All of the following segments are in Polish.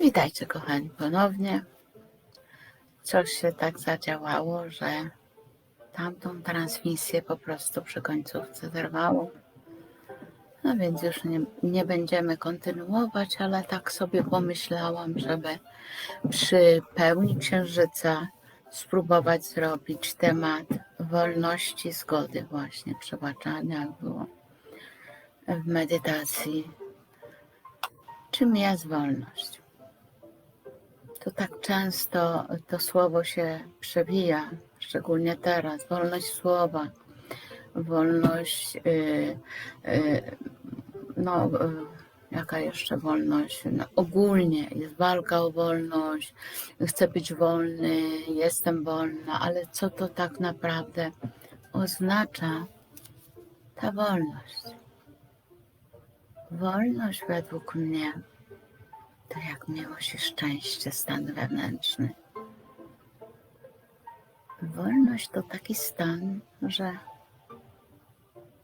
Witajcie kochani ponownie. Coś się tak zadziałało, że tamtą transmisję po prostu przy końcówce zerwało. No więc już nie, nie będziemy kontynuować, ale tak sobie pomyślałam, żeby przy pełni księżyca spróbować zrobić temat wolności zgody właśnie przebaczania, jak było w medytacji. Czym jest wolność? To tak często to słowo się przewija, szczególnie teraz. Wolność słowa, wolność, yy, yy, no, yy, jaka jeszcze wolność? No, ogólnie jest walka o wolność, chcę być wolny, jestem wolna, ale co to tak naprawdę oznacza ta wolność? Wolność według mnie to jak miłość i szczęście, stan wewnętrzny. Wolność to taki stan, że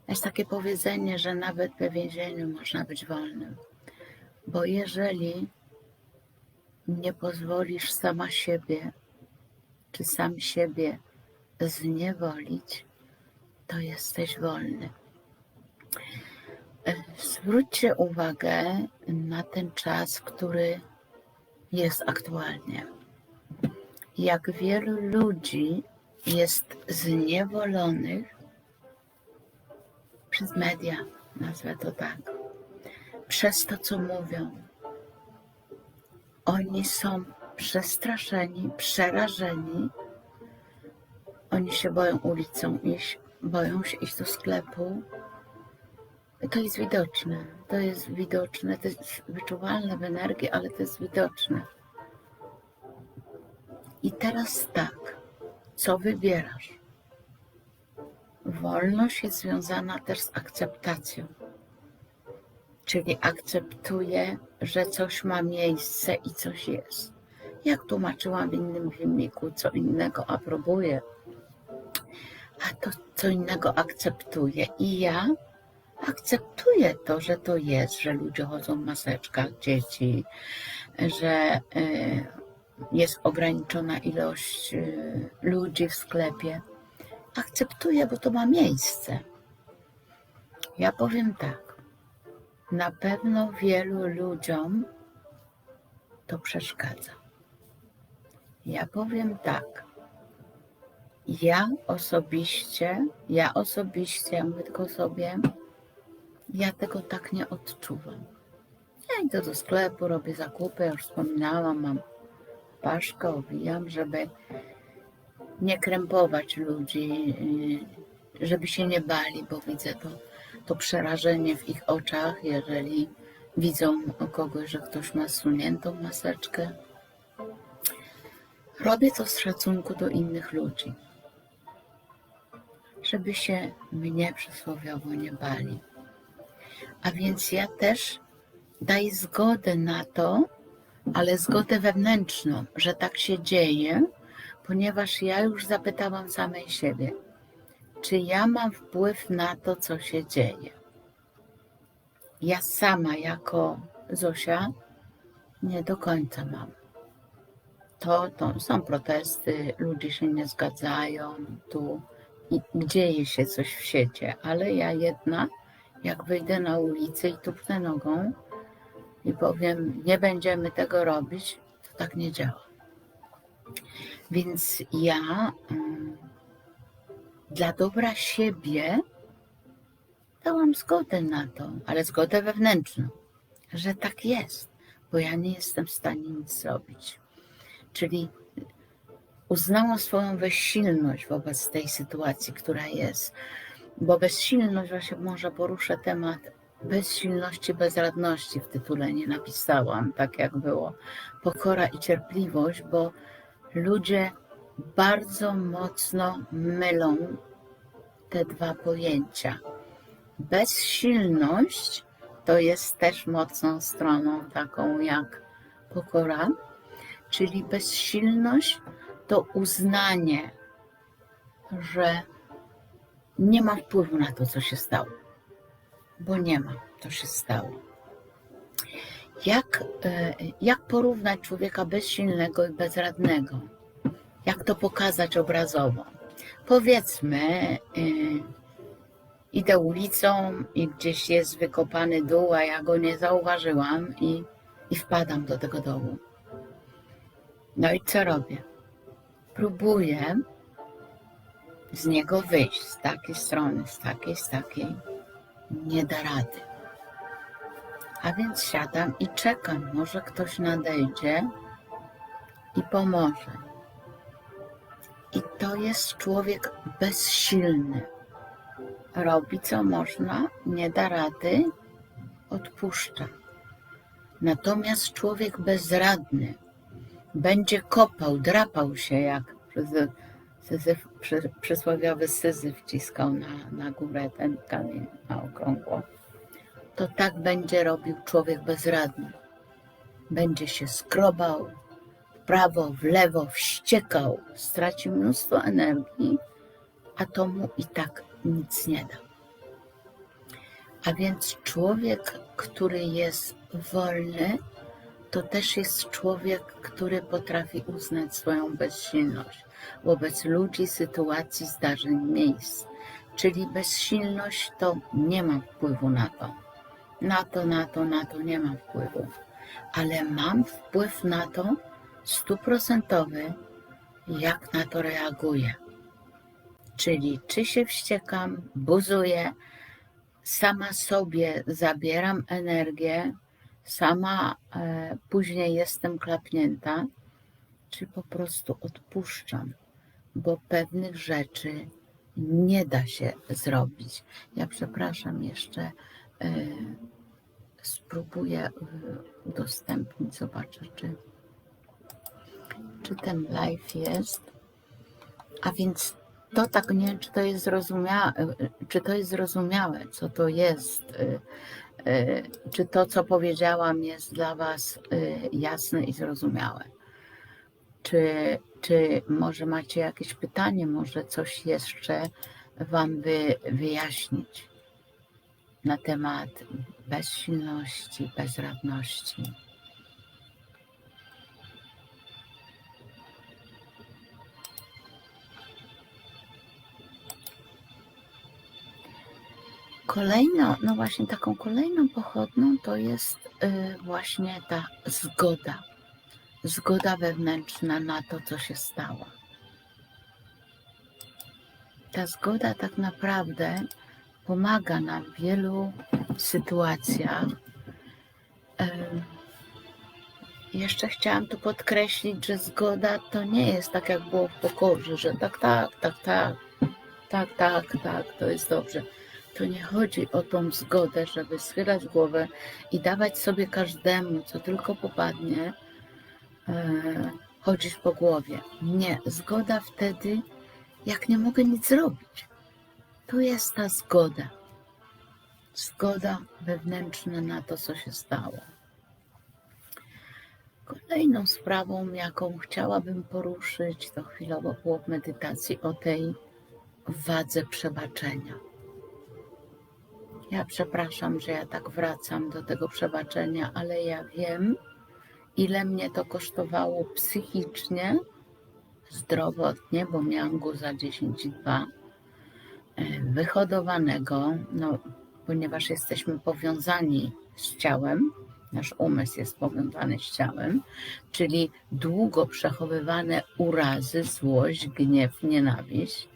jest takie powiedzenie, że nawet we więzieniu można być wolnym. Bo jeżeli nie pozwolisz sama siebie, czy sam siebie zniewolić, to jesteś wolny. Zwróćcie uwagę na ten czas, który jest aktualnie. Jak wielu ludzi jest zniewolonych przez media, nazwę to tak, przez to, co mówią. Oni są przestraszeni, przerażeni. Oni się boją ulicą iść, boją się iść do sklepu, to jest widoczne. To jest widoczne, to jest wyczuwalne w energii, ale to jest widoczne. I teraz tak, co wybierasz? Wolność jest związana też z akceptacją. Czyli akceptuję, że coś ma miejsce i coś jest. Jak tłumaczyłam w innym filmiku, co innego aprobuję, a to co innego akceptuję. I ja akceptuję to, że to jest, że ludzie chodzą w maseczkach, dzieci, że y, jest ograniczona ilość y, ludzi w sklepie. Akceptuję, bo to ma miejsce. Ja powiem tak. Na pewno wielu ludziom to przeszkadza. Ja powiem tak. Ja osobiście, ja osobiście, ja mówię tylko sobie, ja tego tak nie odczuwam. Ja idę do sklepu, robię zakupy, już wspominałam, mam paszkę, owijam, żeby nie krępować ludzi, yy, żeby się nie bali, bo widzę to, to przerażenie w ich oczach, jeżeli widzą kogoś, że ktoś ma zsuniętą maseczkę. Robię to z szacunku do innych ludzi, żeby się mnie przysłowiowo nie bali. A więc ja też daję zgodę na to, ale zgodę wewnętrzną, że tak się dzieje, ponieważ ja już zapytałam samej siebie, czy ja mam wpływ na to, co się dzieje. Ja sama jako Zosia nie do końca mam. To, to są protesty, ludzie się nie zgadzają, tu dzieje się coś w sieci, ale ja jednak jak wyjdę na ulicę i tupnę nogą i powiem, nie będziemy tego robić, to tak nie działa. Więc ja mm, dla dobra siebie dałam zgodę na to, ale zgodę wewnętrzną, że tak jest, bo ja nie jestem w stanie nic zrobić. Czyli uznałam swoją bezsilność wobec tej sytuacji, która jest bo bezsilność, właśnie może poruszę temat bezsilności, bezradności w tytule nie napisałam, tak jak było. Pokora i cierpliwość, bo ludzie bardzo mocno mylą te dwa pojęcia. Bezsilność to jest też mocną stroną taką jak pokora, czyli bezsilność to uznanie, że nie ma wpływu na to, co się stało, bo nie ma, to się stało. Jak, e, jak porównać człowieka bezsilnego i bezradnego? Jak to pokazać obrazowo? Powiedzmy, e, idę ulicą i gdzieś jest wykopany dół, a ja go nie zauważyłam i, i wpadam do tego dołu. No i co robię? Próbuję z niego wyjść, z takiej strony, z takiej, z takiej. Nie da rady. A więc siadam i czekam, może ktoś nadejdzie i pomoże. I to jest człowiek bezsilny. Robi co można, nie da rady, odpuszcza. Natomiast człowiek bezradny będzie kopał, drapał się jak Syzyf, syzyf, przy, przysłowiowy syzyf wciskał na, na górę ten kamień na okrągło. To tak będzie robił człowiek bezradny. Będzie się skrobał w prawo, w lewo, wściekał, straci mnóstwo energii, a to mu i tak nic nie da. A więc człowiek, który jest wolny, to też jest człowiek, który potrafi uznać swoją bezsilność wobec ludzi, sytuacji, zdarzeń, miejsc. Czyli bezsilność to nie ma wpływu na to. Na to, na to, na to nie mam wpływu. Ale mam wpływ na to stuprocentowy, jak na to reaguję. Czyli czy się wściekam, buzuję, sama sobie zabieram energię, sama e, później jestem klapnięta, czy po prostu odpuszczam, bo pewnych rzeczy nie da się zrobić. Ja przepraszam jeszcze, e, spróbuję e, udostępnić, zobaczę, czy, czy ten live jest. A więc to tak nie wiem, czy to jest zrozumiałe, czy to jest zrozumiałe, co to jest, y, czy to, co powiedziałam, jest dla Was jasne i zrozumiałe. Czy, czy może macie jakieś pytanie, może coś jeszcze Wam by wyjaśnić na temat bezsilności, bezradności? Kolejną, no właśnie taką kolejną pochodną to jest y, właśnie ta zgoda. Zgoda wewnętrzna na to, co się stało. Ta zgoda tak naprawdę pomaga nam w wielu sytuacjach. Jeszcze chciałam tu podkreślić, że zgoda to nie jest tak, jak było w pokorze, że tak, tak, tak, tak, tak, tak, tak, to jest dobrze to nie chodzi o tą zgodę, żeby schylać głowę i dawać sobie każdemu, co tylko popadnie, chodzić po głowie. Nie, zgoda wtedy, jak nie mogę nic zrobić. To jest ta zgoda. Zgoda wewnętrzna na to, co się stało. Kolejną sprawą, jaką chciałabym poruszyć, to chwilowo było w medytacji o tej wadze przebaczenia ja przepraszam, że ja tak wracam do tego przebaczenia, ale ja wiem, ile mnie to kosztowało psychicznie, zdrowotnie, bo miałam guza 10,2 e, wyhodowanego, no, ponieważ jesteśmy powiązani z ciałem, nasz umysł jest powiązany z ciałem, czyli długo przechowywane urazy, złość, gniew, nienawiść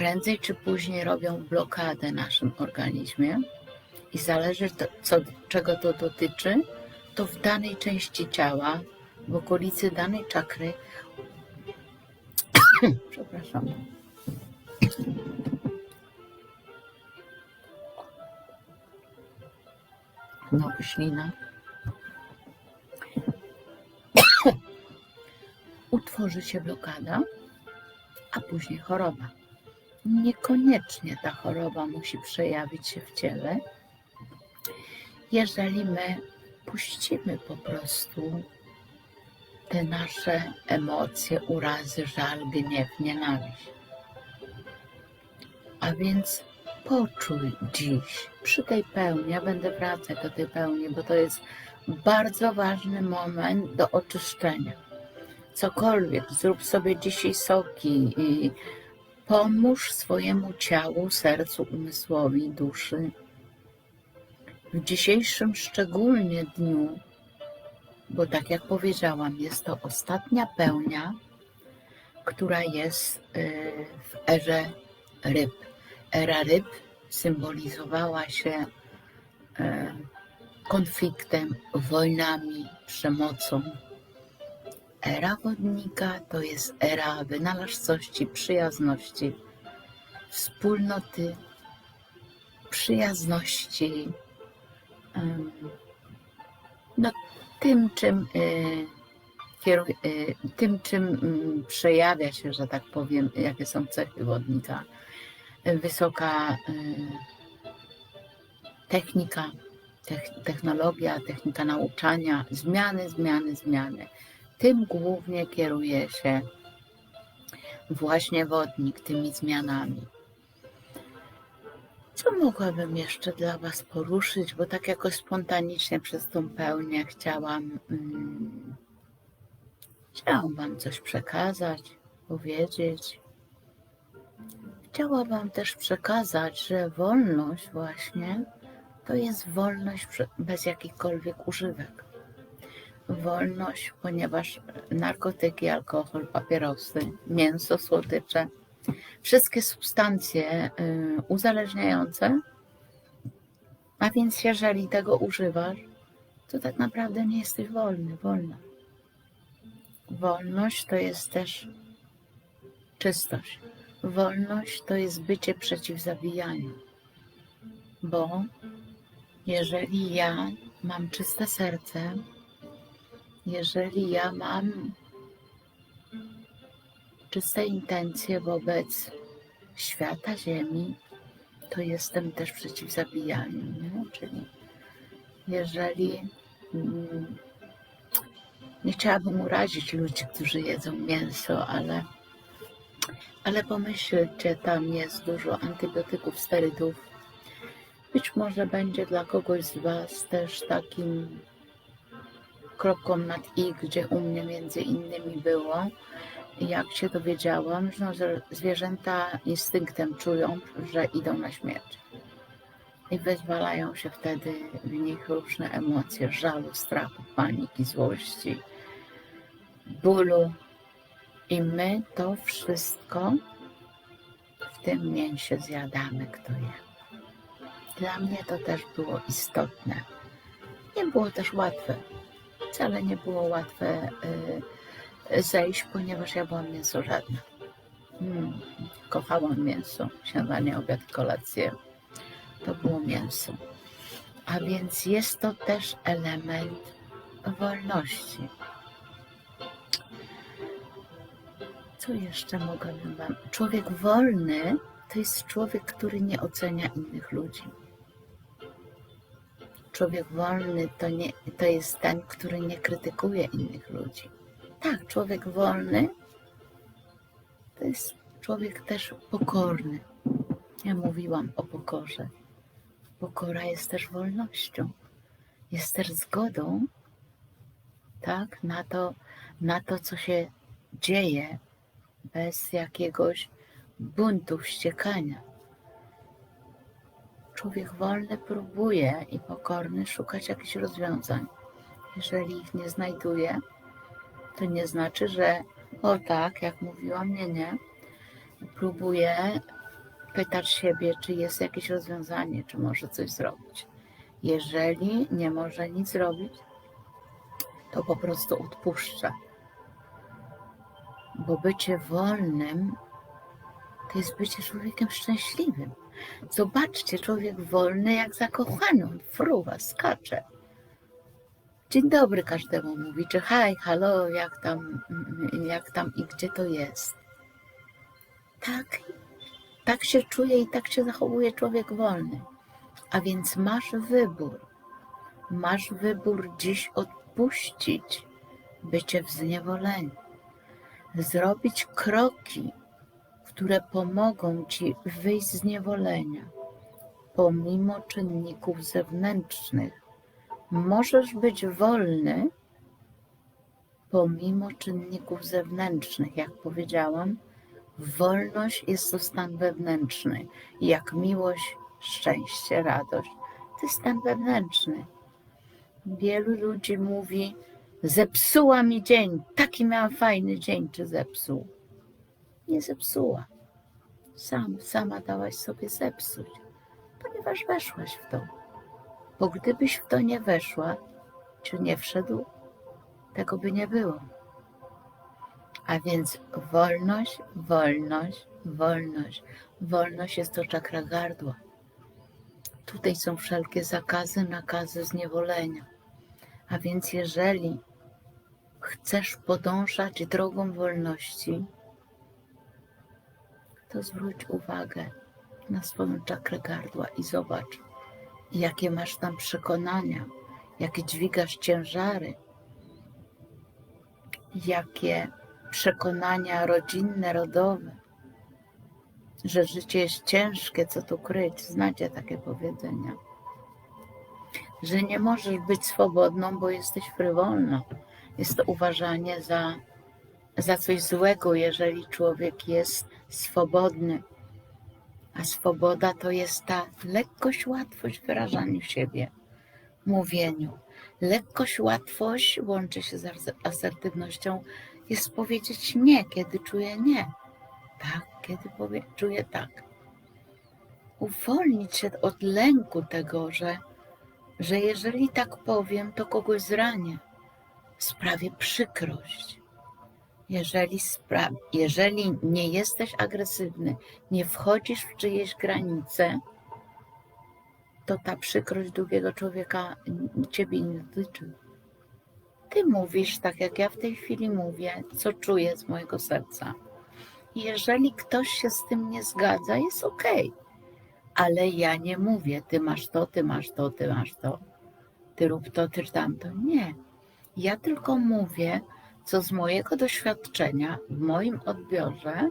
prędzej czy później robią blokadę naszym organizmie i zależy to, co, czego to dotyczy, to w danej części ciała, w okolicy danej czakry, przepraszam, no ślina, utworzy się blokada, a później choroba. Niekoniecznie ta choroba musi przejawić się w ciele, jeżeli my puścimy po prostu te nasze emocje, urazy, żal, gniew, nienawiść. A więc poczuj dziś przy tej pełni, ja będę wracać do tej pełni, bo to jest bardzo ważny moment do oczyszczenia. Cokolwiek, zrób sobie dzisiaj soki i pomóż swojemu ciału, sercu, umysłowi, duszy. W dzisiejszym szczególnie dniu, bo tak jak powiedziałam, jest to ostatnia pełnia, która jest y, w erze ryb. Era ryb symbolizowała się e, konfliktem, wojnami, przemocą. Era wodnika to jest era wynalazczości, przyjazności, wspólnoty, przyjazności, no, tym, czym, y, y, tym, czym mm, przejawia się, że tak powiem, jakie są cechy wodnika. Wysoka y, technika, tech- technologia, technika nauczania, zmiany, zmiany, zmiany. Tym głównie kieruje się właśnie wodnik, tymi zmianami. Co mogłabym jeszcze dla Was poruszyć, bo tak jakoś spontanicznie przez tą pełnię chciałam, mm, chciałam Wam coś przekazać, powiedzieć. Chciałabym też przekazać, że wolność właśnie to jest wolność bez jakichkolwiek używek. Wolność, ponieważ narkotyki, alkohol, papierosy, mięso, słodycze, wszystkie substancje y, uzależniające, a więc jeżeli tego używasz, to tak naprawdę nie jesteś wolny, wolna. Wolność to jest też czystość. Wolność to jest bycie przeciw zabijaniu. Bo jeżeli ja mam czyste serce, jeżeli ja mam czyste intencje wobec świata, ziemi, to jestem też przeciw zabijaniu. Czyli jeżeli mm, nie chciałabym urazić ludzi, którzy jedzą mięso, ale, ale pomyślcie, tam jest dużo antybiotyków, sterydów. Być może będzie dla kogoś z Was też takim kropką nad i, gdzie u mnie między innymi było, jak się dowiedziałam, że no, że zwierzęta instynktem czują, że idą na śmierć. I wyzwalają się wtedy w nich różne emocje żalu, strachu, paniki, złości, bólu. I my to wszystko w tym mięsie zjadamy, kto je. Dla mnie to też było istotne. Nie było też łatwe. Wcale nie było łatwe y, zejść, ponieważ ja byłam mięsożadna. Mm, kochałam mięso. Śniadanie, obiad, kolację. To było mięso. A więc jest to też element wolności. Co jeszcze mogłabym Wam? Człowiek wolny to jest człowiek, który nie ocenia innych ludzi. Człowiek wolny to, nie, to jest ten, który nie krytykuje innych ludzi. Tak, człowiek wolny to jest człowiek też pokorny. Ja mówiłam o pokorze. Pokora jest też wolnością. Jest też zgodą tak, na, to, na to, co się dzieje, bez jakiegoś buntu, wściekania. Człowiek wolny próbuje i pokorny szukać jakichś rozwiązań. Jeżeli ich nie znajduje, to nie znaczy, że o tak, jak mówiłam, nie, nie. Próbuje pytać siebie, czy jest jakieś rozwiązanie, czy może coś zrobić. Jeżeli nie może nic zrobić, to po prostu odpuszcza. Bo bycie wolnym to jest bycie człowiekiem szczęśliwym. Zobaczcie, człowiek wolny jak zakochany, on fruwa, skacze. Dzień dobry każdemu mówi, czy haj, halo, jak tam, jak tam i gdzie to jest. Tak, tak się czuje i tak się zachowuje człowiek wolny. A więc masz wybór. Masz wybór dziś odpuścić bycie w zniewoleniu. Zrobić kroki, które pomogą ci wyjść z niewolenia. pomimo czynników zewnętrznych. Możesz być wolny pomimo czynników zewnętrznych. Jak powiedziałam, wolność jest to stan wewnętrzny. Jak miłość, szczęście, radość, to jest stan wewnętrzny. Wielu ludzi mówi, zepsuła mi dzień, taki miałam fajny dzień, czy zepsuł? Nie zepsuła. Sam, sama dałaś sobie zepsuć, ponieważ weszłaś w to. Bo gdybyś w to nie weszła, czy nie wszedł, tego by nie było. A więc wolność, wolność, wolność. Wolność jest to czakra gardła. Tutaj są wszelkie zakazy, nakazy zniewolenia. A więc jeżeli chcesz podążać drogą wolności, to zwróć uwagę na swoją czakrę gardła i zobacz, jakie masz tam przekonania, jakie dźwigasz ciężary, jakie przekonania rodzinne, rodowe, że życie jest ciężkie, co tu kryć. Znacie takie powiedzenia. Że nie możesz być swobodną, bo jesteś frywolną. Jest to uważanie za, za coś złego, jeżeli człowiek jest swobodny. A swoboda to jest ta lekkość, łatwość w wyrażaniu siebie, mówieniu. Lekkość, łatwość łączy się z asertywnością, jest powiedzieć nie, kiedy czuję nie. Tak, kiedy powie, czuję tak. Uwolnić się od lęku tego, że, że jeżeli tak powiem, to kogoś zranię. Sprawię przykrość. Jeżeli, spra- jeżeli nie jesteś agresywny, nie wchodzisz w czyjeś granice, to ta przykrość drugiego człowieka ciebie nie dotyczy. Ty mówisz tak, jak ja w tej chwili mówię, co czuję z mojego serca. Jeżeli ktoś się z tym nie zgadza, jest ok, ale ja nie mówię, ty masz to, ty masz to, ty masz to, ty rób to, ty tamto. Nie. Ja tylko mówię, co z mojego doświadczenia, w moim odbiorze,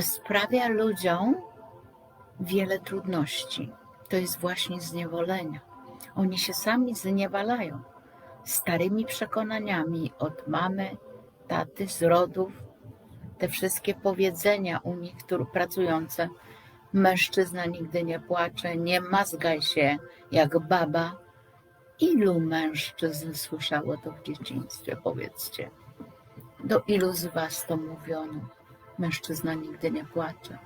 sprawia ludziom wiele trudności. To jest właśnie zniewolenia. Oni się sami zniewalają starymi przekonaniami od mamy, taty, z rodów, te wszystkie powiedzenia u nich, pracujące. Mężczyzna nigdy nie płacze, nie mazgaj się jak baba. Ilu mężczyzn słyszało to w dzieciństwie, powiedzcie? Do ilu z was to mówiono? Mężczyzna nigdy nie płacze.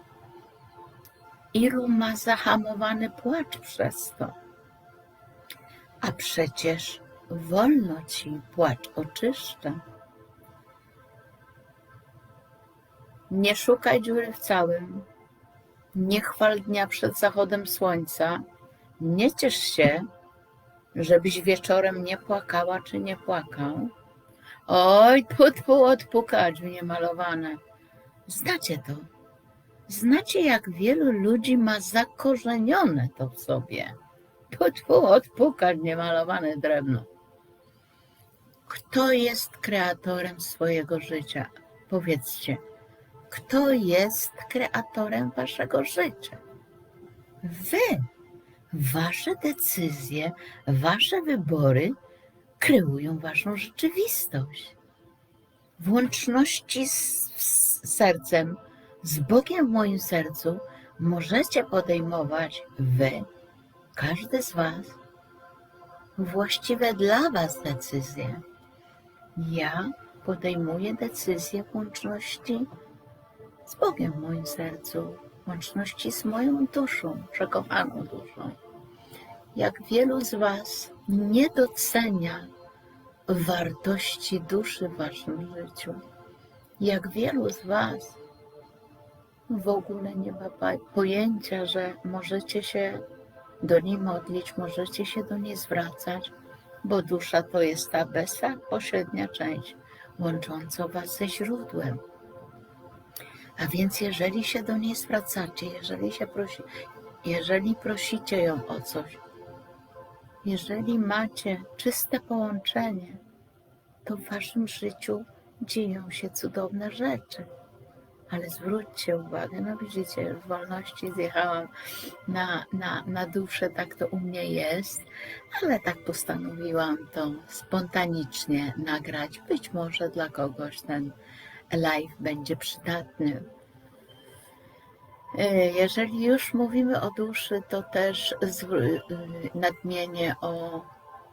Ilu ma zahamowany płacz przez to? A przecież wolno ci płacz oczyszcza. Nie szukaj dziury w całym, nie chwal dnia przed zachodem słońca, nie ciesz się, żebyś wieczorem nie płakała czy nie płakał. Oj, tu odpukać mnie malowane. Znacie to. Znacie, jak wielu ludzi ma zakorzenione to w sobie. Tu odpukać niemalowane drewno. Kto jest kreatorem swojego życia? Powiedzcie, kto jest kreatorem waszego życia? Wy. Wasze decyzje, wasze wybory kreują waszą rzeczywistość. W łączności z, z sercem, z Bogiem w moim sercu, możecie podejmować wy, każdy z was, właściwe dla was decyzje ja podejmuję decyzje w łączności z Bogiem w moim sercu, łączności z moją duszą, przekochaną duszą. Jak wielu z Was nie docenia wartości duszy w Waszym życiu, jak wielu z Was w ogóle nie ma pojęcia, że możecie się do niej modlić, możecie się do niej zwracać, bo dusza to jest ta bezpośrednia część łącząca Was ze źródłem. A więc jeżeli się do niej zwracacie, jeżeli się prosi, jeżeli prosicie ją o coś, jeżeli macie czyste połączenie, to w waszym życiu dzieją się cudowne rzeczy. Ale zwróćcie uwagę, no widzicie, już w wolności zjechałam na, na, na duszę, tak to u mnie jest, ale tak postanowiłam to spontanicznie nagrać. Być może dla kogoś ten live będzie przydatny. E, Jeżeli już mówimy o duszy, to też y, nadmienię o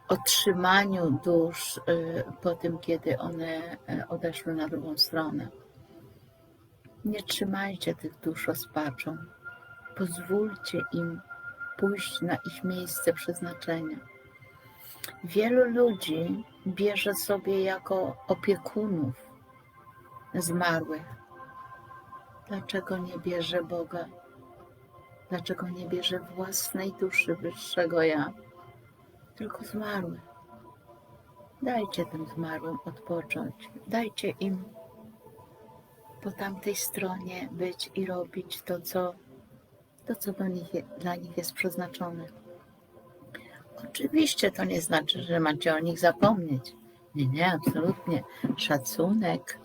otrzymaniu dusz y, po tym, kiedy one e, odeszły na drugą stronę. Nie trzymajcie tych dusz rozpaczą. Pozwólcie im pójść na ich miejsce przeznaczenia. Wielu ludzi bierze sobie jako opiekunów zmarłych. Dlaczego nie bierze Boga? Dlaczego nie bierze własnej duszy wyższego ja? Tylko zmarłych. Dajcie tym zmarłym odpocząć. Dajcie im po tamtej stronie być i robić to, co, to, co nich, dla nich jest przeznaczone. Oczywiście to nie znaczy, że macie o nich zapomnieć. Nie, nie, absolutnie. Szacunek,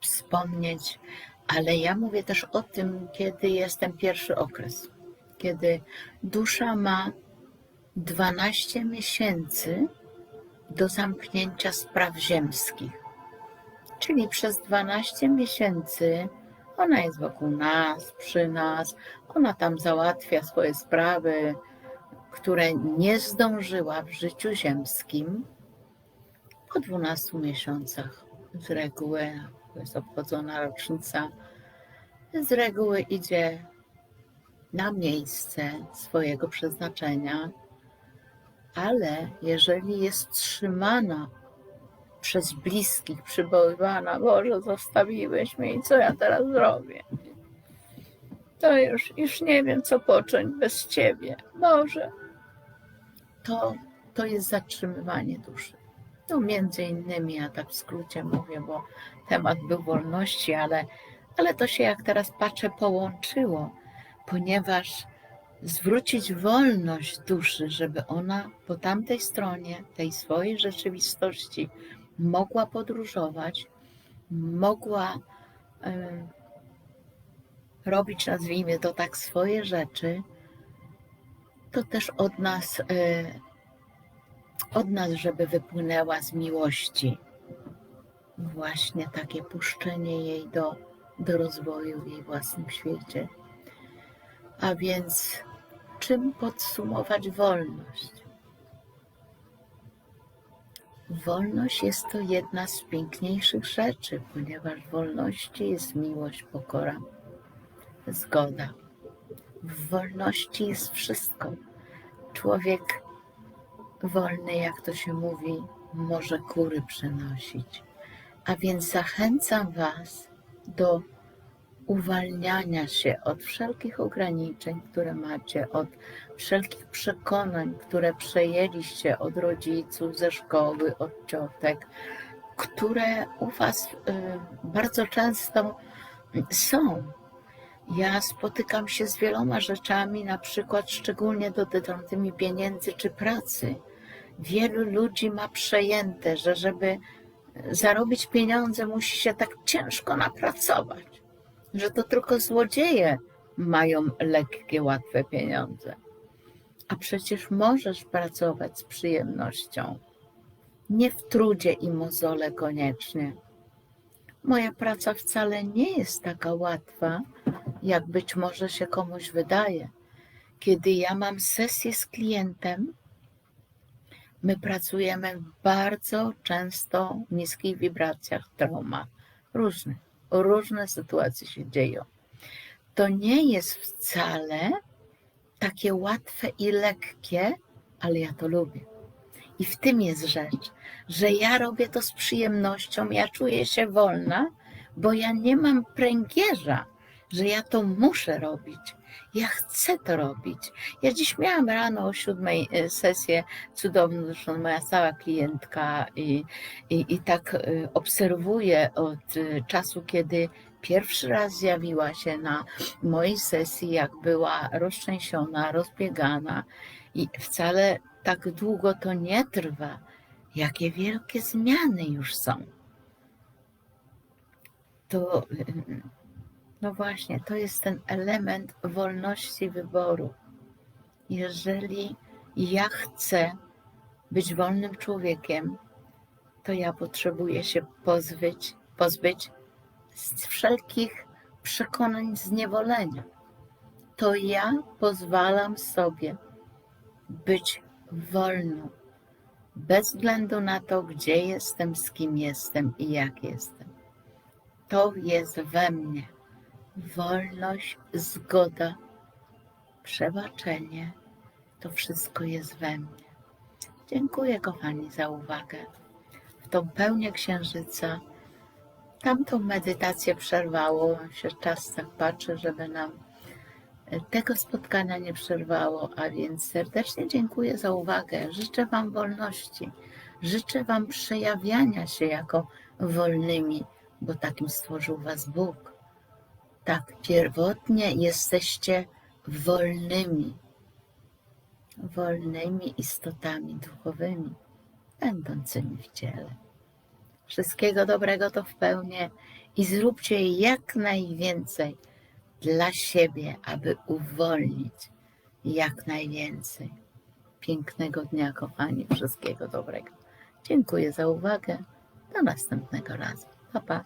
wspomnieć, ale ja mówię też o tym, kiedy jest ten pierwszy okres, kiedy dusza ma 12 miesięcy do zamknięcia spraw ziemskich. Czyli przez 12 miesięcy ona jest wokół nas, przy nas, ona tam załatwia swoje sprawy, które nie zdążyła w życiu ziemskim po 12 miesiącach. Z reguły jest obchodzona rocznica, z reguły idzie na miejsce swojego przeznaczenia, ale jeżeli jest trzymana przez bliskich, przywoływana, Boże, zostawiłeś mnie i co ja teraz zrobię? To już, już nie wiem, co począć bez Ciebie. Boże, to, to jest zatrzymywanie duszy. No między innymi, ja tak w skrócie mówię, bo temat był wolności, ale, ale to się jak teraz patrzę połączyło, ponieważ zwrócić wolność duszy, żeby ona po tamtej stronie tej swojej rzeczywistości mogła podróżować, mogła em, robić, nazwijmy to tak, swoje rzeczy, to też od nas, e, od nas, żeby wypłynęła z miłości właśnie takie puszczenie jej do, do rozwoju w jej własnym świecie. A więc czym podsumować wolność? Wolność jest to jedna z piękniejszych rzeczy, ponieważ w wolności jest miłość, pokora, zgoda. W wolności jest wszystko. Człowiek wolny, jak to się mówi, może kury przenosić. A więc zachęcam Was do uwalniania się od wszelkich ograniczeń, które macie, od wszelkich przekonań, które przejęliście od rodziców, ze szkoły, od ciotek, które u Was y, bardzo często są. Ja spotykam się z wieloma rzeczami, na przykład szczególnie dotyczącymi pieniędzy czy pracy. Wielu ludzi ma przejęte, że żeby zarobić pieniądze, musi się tak ciężko napracować, że to tylko złodzieje mają lekkie, łatwe pieniądze. A przecież możesz pracować z przyjemnością, nie w trudzie i mozole koniecznie. Moja praca wcale nie jest taka łatwa, jak być może się komuś wydaje. Kiedy ja mam sesję z klientem, my pracujemy w bardzo często niskich wibracjach, traumach, różnych, różne sytuacje się dzieją. To nie jest wcale takie łatwe i lekkie, ale ja to lubię. I w tym jest rzecz, że ja robię to z przyjemnością, ja czuję się wolna, bo ja nie mam pręgierza, że ja to muszę robić. Ja chcę to robić. Ja dziś miałam rano o siódmej y, sesję cudowną, zresztą moja cała klientka i, i, i tak y, obserwuję od y, czasu, kiedy pierwszy raz zjawiła się na mojej sesji, jak była roztrzęsiona, rozbiegana i wcale tak długo to nie trwa. Jakie wielkie zmiany już są. to no właśnie, to jest ten element wolności wyboru. Jeżeli ja chcę być wolnym człowiekiem, to ja potrzebuję się pozbyć, pozbyć z wszelkich przekonań zniewolenia. To ja pozwalam sobie być wolną, bez względu na to, gdzie jestem, z kim jestem i jak jestem. To jest we mnie. Wolność, zgoda, przebaczenie to wszystko jest we mnie. Dziękuję, kochani, za uwagę. W tą pełnię księżyca. Tamtą medytację przerwało. Się czas tak patrzy, żeby nam tego spotkania nie przerwało. A więc serdecznie dziękuję za uwagę. Życzę Wam wolności. Życzę Wam przejawiania się jako wolnymi, bo takim stworzył Was Bóg. Tak, pierwotnie jesteście wolnymi wolnymi istotami duchowymi, będącymi w ciele. Wszystkiego dobrego to w pełni i zróbcie jak najwięcej dla siebie, aby uwolnić jak najwięcej. Pięknego dnia, kochani, wszystkiego dobrego. Dziękuję za uwagę. Do następnego razu. Pa, pa.